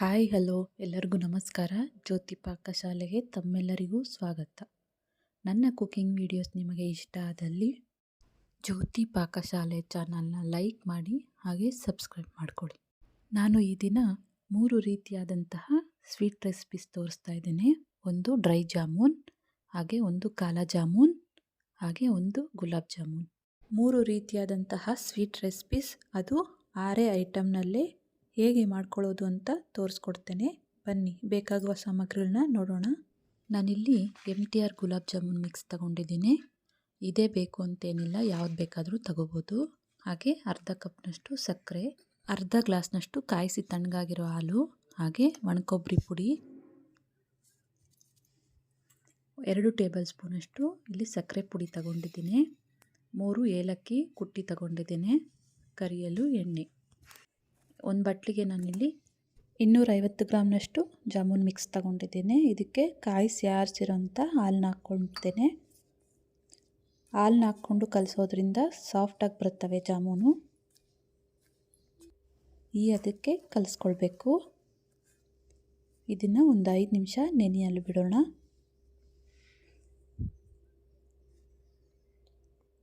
Hi, hello. ಎಲ್ಲರಿಗೂ ನಮಸ್ಕಾರ. ಜ್ಯೋತಿ ಪಾಕಶಾಲೆಗೆ ತಮ್ಮೆಲ್ಲರಿಗೂ ಸ್ವಾಗತ. ನನ್ನ ಕುಕಿಂಗ್ ವಿಡಿಯೋಸ್ ನಿಮಗೆ ಇಷ್ಟ ಆದಲ್ಲಿ ಜ್ಯೋತಿ ಪಾಕಶಾಲೆ ಚಾನಲ್ನ ಲೈಕ್ ಮಾಡಿ, ಹಾಗೆ ಸಬ್ಸ್ಕ್ರೈಬ್ ಮಾಡಿಕೊಡಿ. ನಾನು ಈ ದಿನ ಮೂರು ರೀತಿಯಾದಂತಹ ಸ್ವೀಟ್ ರೆಸಿಪೀಸ್ ತೋರಿಸ್ತಾ ಇದ್ದೇನೆ. ಒಂದು ಡ್ರೈ ಜಾಮೂನ್, ಹಾಗೆ ಒಂದು ಕಾಲ ಜಾಮೂನ್, ಹಾಗೆ ಒಂದು ಗುಲಾಬ್ ಜಾಮೂನ್. ಮೂರು ರೀತಿಯಾದಂತಹ ಸ್ವೀಟ್ ರೆಸಿಪೀಸ್. ಅದು ಆರೇ ಐಟಮ್ನಲ್ಲೇ ಹೇಗೆ ಮಾಡ್ಕೊಳ್ಳೋದು ಅಂತ ತೋರಿಸ್ಕೊಡ್ತೇನೆ. ಬನ್ನಿ, ಬೇಕಾಗುವ ಸಾಮಗ್ರಿಗಳನ್ನ ನೋಡೋಣ. ನಾನಿಲ್ಲಿ M T R gulab jamun mix ತಗೊಂಡಿದ್ದೀನಿ. ಇದೇ ಬೇಕು ಅಂತೇನಿಲ್ಲ, ಯಾವ್ದು ಬೇಕಾದರೂ ತಗೋಬೋದು. ಹಾಗೆ ಅರ್ಧ ಕಪ್ನಷ್ಟು ಸಕ್ಕರೆ, ಅರ್ಧ ಗ್ಲಾಸ್ನಷ್ಟು ಕಾಯಿಸಿ ತಣ್ಣಗಾಗಿರೋ ಹಾಲು, ಹಾಗೆ ಒಣಕೊಬ್ಬರಿ ಪುಡಿ, ಎರಡು ಟೇಬಲ್ ಸ್ಪೂನಷ್ಟು ಇಲ್ಲಿ ಸಕ್ಕರೆ ಪುಡಿ ತಗೊಂಡಿದ್ದೀನಿ. ಮೂರು ಏಲಕ್ಕಿ ಕುಟ್ಟಿ ತಗೊಂಡಿದ್ದೀನಿ. ಕರಿಯಲು ಎಣ್ಣೆ. ಒಂದು ಬಟ್ಲಿಗೆ ನಾನಿಲ್ಲಿ ಇನ್ನೂರೈವತ್ತು ಗ್ರಾಮ್ನಷ್ಟು ಜಾಮೂನ್ ಮಿಕ್ಸ್ ತಗೊಂಡಿದ್ದೇನೆ. ಇದಕ್ಕೆ ಕಾಯಿಸಿ ಆರಿಸಿರೋಂಥ ಹಾಲನ್ನ ಹಾಕ್ಕೊಳ್ತೇನೆ ಹಾಲನ್ನ ಹಾಕ್ಕೊಂಡು ಕಲಿಸೋದ್ರಿಂದ ಸಾಫ್ಟಾಗಿ ಬರ್ತವೆ ಜಾಮೂನು. ಈ ಅದಕ್ಕೆ ಕಲಿಸ್ಕೊಳ್ಬೇಕು. ಇದನ್ನು ಒಂದು ಐದು ನಿಮಿಷ ನೆನೆಯಲು ಬಿಡೋಣ.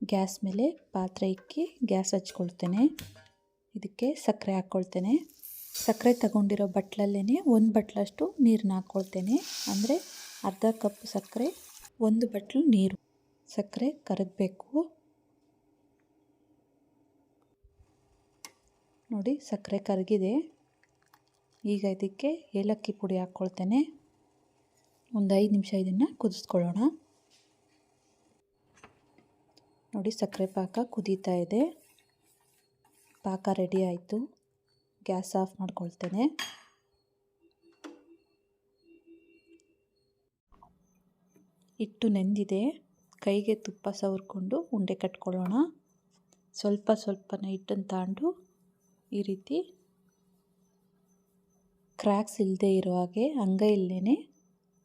ಗ್ಯಾಸ್ ಮೇಲೆ ಪಾತ್ರೆ ಇಕ್ಕಿ ಗ್ಯಾಸ್ ಹಚ್ಕೊಳ್ತೇನೆ. ಇದಕ್ಕೆ ಸಕ್ಕರೆ ಹಾಕ್ಕೊಳ್ತೇನೆ. ಸಕ್ಕರೆ ತಗೊಂಡಿರೋ ಬಟ್ಲಲ್ಲೇ ಒಂದು ಬಟ್ಲಷ್ಟು ನೀರನ್ನ ಹಾಕ್ಕೊಳ್ತೇನೆ. ಅಂದರೆ ಅರ್ಧ ಕಪ್ ಸಕ್ಕರೆ, ಒಂದು ಬಟ್ಲು ನೀರು. ಸಕ್ಕರೆ ಕರಗಬೇಕು ನೋಡಿ ಸಕ್ಕರೆ ಕರಗಿದೆ. ಈಗ ಇದಕ್ಕೆ ಏಲಕ್ಕಿ ಪುಡಿ ಹಾಕ್ಕೊಳ್ತೇನೆ. ಒಂದು ಐದು ನಿಮಿಷ ಇದನ್ನು ಕುದಿಸ್ಕೊಳ್ಳೋಣ. ನೋಡಿ ಸಕ್ಕರೆ ಪಾಕ ಕುದೀತಾ ಇದೆ. ಪಾಕ ರೆಡಿ ಆಯಿತು. ಗ್ಯಾಸ್ ಆಫ್ ಮಾಡ್ಕೊಳ್ತೇನೆ. ಹಿಟ್ಟು ನೆಂದಿದೆ. ಕೈಗೆ ತುಪ್ಪ ಸವರ್ಕೊಂಡು ಉಂಡೆ ಕಟ್ಕೊಳ್ಳೋಣ. ಸ್ವಲ್ಪ ಸ್ವಲ್ಪನೇ ಹಿಟ್ಟನ್ನು ತಾಂಡು ಈ ರೀತಿ ಕ್ರ್ಯಾಕ್ಸ್ ಇಲ್ಲದೆ ಇರೋ ಹಾಗೆ ಅಂಗೈಯಲ್ಲೇ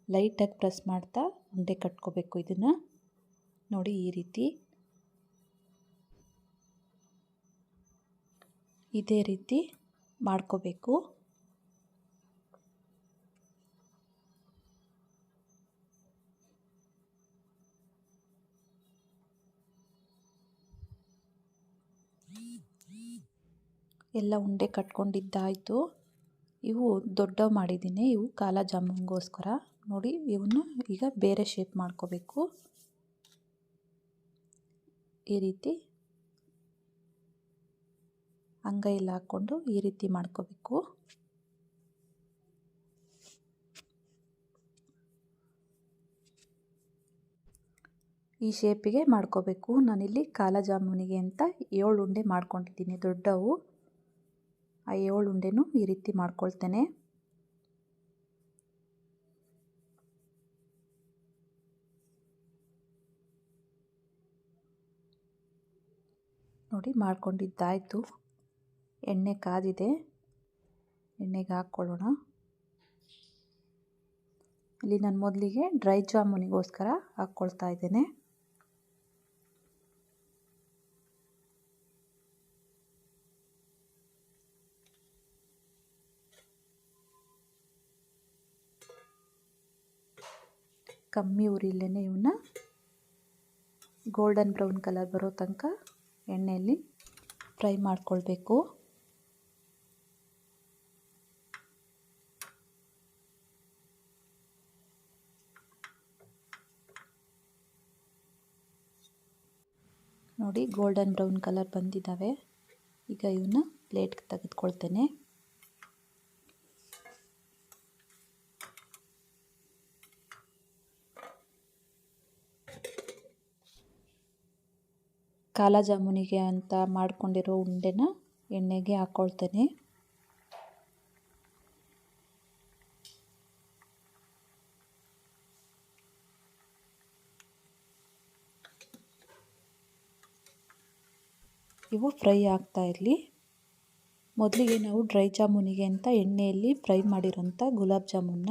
ಲೈಟಾಗಿ ಪ್ರೆಸ್ ಮಾಡ್ತಾ ಉಂಡೆ ಕಟ್ಕೋಬೇಕು ಇದನ್ನು. ನೋಡಿ ಈ ರೀತಿ ಇದೇ ರೀತಿ ಮಾಡ್ಕೋಬೇಕು. ಎಲ್ಲ ಉಂಡೆ ಕಟ್ಕೊಂಡಿದ್ದಾಯಿತು. ಇವು ದೊಡ್ಡ ಮಾಡಿದ್ದೀನಿ. ಇವು ಕಾಲ ಜಾಮೂನ್ಗೋಸ್ಕರ. ನೋಡಿ, ಇವನ್ನು ಈಗ ಬೇರೆ ಶೇಪ್ ಮಾಡ್ಕೋಬೇಕು. ಈ ರೀತಿ ಅಂಗೈಯಲ್ಲಿ ಹಾಕ್ಕೊಂಡು ಈ ರೀತಿ ಮಾಡ್ಕೋಬೇಕು. ಈ ಶೇಪಿಗೆ ಮಾಡ್ಕೋಬೇಕು. ನಾನಿಲ್ಲಿ ಕಾಲ ಜಾಮೂನಿಗೆ ಅಂತ ಏಳು ಉಂಡೆ ಮಾಡ್ಕೊಂಡಿದ್ದೀನಿ, ದೊಡ್ಡವು. ಆ ಏಳು ಉಂಡೆನೂ ಈ ರೀತಿ ಮಾಡ್ಕೊಳ್ತೇನೆ. ನೋಡಿ ಮಾಡ್ಕೊಂಡಿದ್ದಾಯಿತು. ಎಣ್ಣೆ ಕಾದಿದೆ. ಎಣ್ಣೆಗೆ ಹಾಕ್ಕೊಳ್ಳೋಣ. ಇಲ್ಲಿ ನಾನು ಮೊದಲಿಗೆ ಡ್ರೈ ಜಾಮೂನಿಗೋಸ್ಕರ ಹಾಕ್ಕೊಳ್ತಾ ಇದ್ದೇನೆ. ಕಮ್ಮಿ ಉರಿಲೇ ಇವನ್ನ. ಗೋಲ್ಡನ್ ಬ್ರೌನ್ ಕಲರ್ ಬರೋ ತನಕ ಎಣ್ಣೆಯಲ್ಲಿ ಫ್ರೈ ಮಾಡ್ಕೊಳ್ಬೇಕು. ನೋಡಿ ಗೋಲ್ಡನ್ ಬ್ರೌನ್ ಕಲರ್ ಬಂದಿದ್ದಾವೆ ಈಗ ಇವನ್ನ ಪ್ಲೇಟ್ಗೆ ತೆಗೆದುಕೊಳ್ತೇನೆ. ಕಾಲ ಜಾಮೂನಿಗೆ ಅಂತ ಮಾಡ್ಕೊಂಡಿರೋ ಉಂಡೆನ ಎಣ್ಣೆಗೆ ಹಾಕ್ಕೊಳ್ತೇನೆ ಇವು ಫ್ರೈ ಆಗ್ತಾ ಇರಲಿ. ಮೊದಲಿಗೆ ನಾವು ಡ್ರೈ ಜಾಮೂನಿಗೆ ಅಂತ ಎಣ್ಣೆಯಲ್ಲಿ ಫ್ರೈ ಮಾಡಿರೋಂಥ ಗುಲಾಬ್ ಜಾಮೂನ್ನ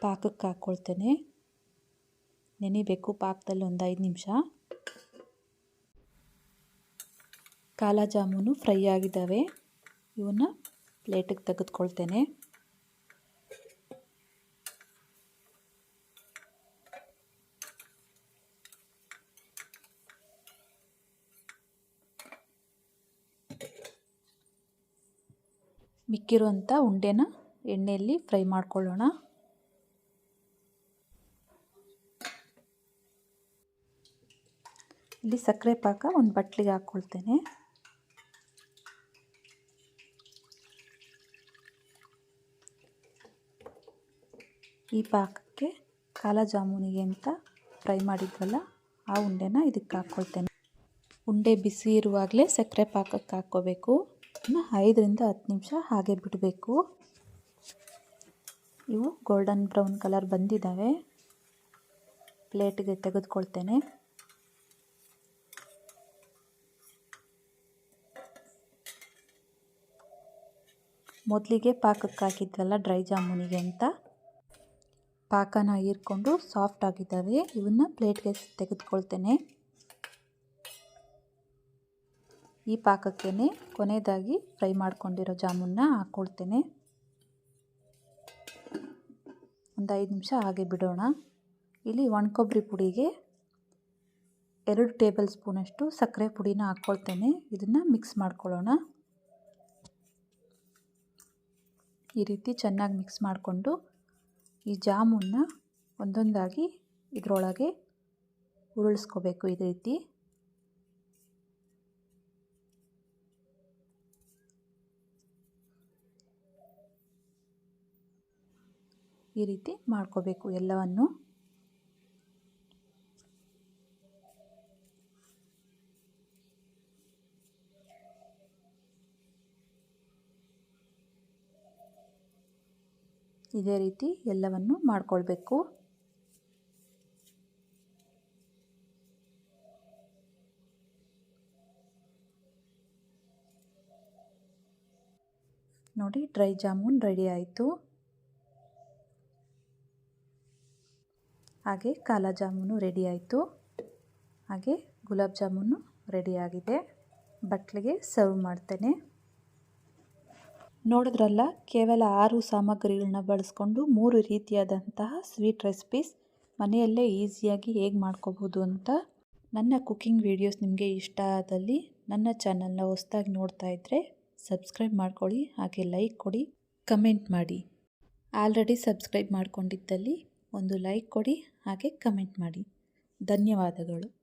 ಪಾಕಕ್ಕೆ ಹಾಕ್ಕೊಳ್ತೇನೆ ನೆನಿಬೇಕು ಪಾಕದಲ್ಲಿ ಒಂದು ಐದು ನಿಮಿಷ. ಕಾಲ ಜಾಮೂನು ಫ್ರೈ ಆಗಿದ್ದಾವೆ. ಇವನ್ನ ಪ್ಲೇಟಿಗೆ ತೆಗೆದುಕೊಳ್ತೇನೆ. ಮಿಕ್ಕಿರುವಂಥ ಉಂಡೆನ ಎಣ್ಣೆಯಲ್ಲಿ ಫ್ರೈ ಮಾಡ್ಕೊಳ್ಳೋಣ. ಇಲ್ಲಿ ಸಕ್ಕರೆ ಪಾಕ ಒಂದು ಬಟ್ಲಿಗೆ ಹಾಕ್ಕೊಳ್ತೇನೆ. ಈ ಪಾಕಕ್ಕೆ ಕಾಲ ಜಾಮೂನಿಗೆ ಅಂತ ಫ್ರೈ ಮಾಡಿದ್ವಲ್ಲ, ಆ ಉಂಡೆನ ಇದಕ್ಕೆ ಹಾಕ್ಕೊಳ್ತೇನೆ. ಉಂಡೆ ಬಿಸಿ ಇರುವಾಗಲೇ ಸಕ್ಕರೆ ಪಾಕಕ್ಕೆ ಹಾಕ್ಕೋಬೇಕು. ಇನ್ನು ಐದರಿಂದ ಹತ್ತು ನಿಮಿಷ ಹಾಗೆ ಬಿಡಬೇಕು. ಇವು ಗೋಲ್ಡನ್ ಬ್ರೌನ್ ಕಲರ್ ಬಂದಿದ್ದಾವೆ ಪ್ಲೇಟಿಗೆ ತೆಗೆದುಕೊಳ್ತೇನೆ. ಮೊದಲಿಗೆ ಪಾಕಕ್ಕೆ ಡ್ರೈ ಜಾಮೂನಿಗೆ ಅಂತ. ಪಾಕನ ಹೀರ್ಕೊಂಡು ಸಾಫ್ಟ್ ಆಗಿದ್ದಾವೆ. ಇವನ್ನ ಪ್ಲೇಟ್ಗೆ ತೆಗೆದುಕೊಳ್ತೇನೆ. ಈ ಪಾಕಕ್ಕೇ ಕೊನೆಯದಾಗಿ ಫ್ರೈ ಮಾಡ್ಕೊಂಡಿರೋ ಜಾಮೂನ್ನ ಹಾಕ್ಕೊಳ್ತೇನೆ. ಒಂದು ಐದು ನಿಮಿಷ ಹಾಗೆ ಬಿಡೋಣ. ಇಲ್ಲಿ ಒಣಕೊಬ್ಬರಿ ಪುಡಿಗೆ ಎರಡು ಟೇಬಲ್ ಸ್ಪೂನಷ್ಟು ಸಕ್ಕರೆ ಪುಡಿನ ಹಾಕ್ಕೊಳ್ತೇನೆ. ಇದನ್ನು ಮಿಕ್ಸ್ ಮಾಡ್ಕೊಳ್ಳೋಣ. ಈ ರೀತಿ ಚೆನ್ನಾಗಿ ಮಿಕ್ಸ್ ಮಾಡಿಕೊಂಡು ಈ ಜಾಮೂನ್ನ ಒಂದೊಂದಾಗಿ ಇದರೊಳಗೆ ಉರುಳಿಸ್ಕೋಬೇಕು ಈ ರೀತಿ. ಈ ರೀತಿ ಮಾಡ್ಕೋಬೇಕು ಎಲ್ಲವನ್ನು. ಇದೇ ರೀತಿ ಎಲ್ಲವನ್ನು ಮಾಡ್ಕೊಳ್ಬೇಕು. ನೋಡಿ ಡ್ರೈ ಜಾಮೂನ್ ರೆಡಿ ಆಯಿತು. ಹಾಗೆ ಕಾಲ ಜಾಮೂನು ರೆಡಿ ಆಯಿತು. ಹಾಗೆ ಗುಲಾಬ್ ಜಾಮೂನು ರೆಡಿಯಾಗಿದೆ ಬಟ್ಲಿಗೆ ಸರ್ವ್ ಮಾಡ್ತೇನೆ. ನೋಡಿದ್ರಲ್ಲ, ಕೇವಲ ಆರು ಸಾಮಗ್ರಿಗಳನ್ನ ಬಳಸ್ಕೊಂಡು ಮೂರು ರೀತಿಯಾದಂತಹ ಸ್ವೀಟ್ ರೆಸಿಪೀಸ್ ಮನೆಯಲ್ಲೇ ಈಸಿಯಾಗಿ ಹೇಗೆ ಮಾಡ್ಕೋಬೋದು ಅಂತ ನನ್ನ ಕುಕ್ಕಿಂಗ್ ವೀಡಿಯೋಸ್ ನಿಮಗೆ ಇಷ್ಟ ಆದಲ್ಲಿ ನನ್ನ ಚಾನಲ್ನ ಹೊಸ್ದಾಗಿ ನೋಡ್ತಾ ಇದ್ದರೆ ಸಬ್ಸ್ಕ್ರೈಬ್ ಮಾಡ್ಕೊಳ್ಳಿ, ಹಾಗೆ ಲೈಕ್ ಕೊಡಿ ಕಮೆಂಟ್ ಮಾಡಿ. ಆಲ್ರೆಡಿ ಸಬ್ಸ್ಕ್ರೈಬ್ ಮಾಡ್ಕೊಂಡಿದ್ದಲ್ಲಿ ಒಂದು ಲೈಕ್ ಕೊಡಿ ಹಾಗೆ ಕಮೆಂಟ್ ಮಾಡಿ. ಧನ್ಯವಾದಗಳು.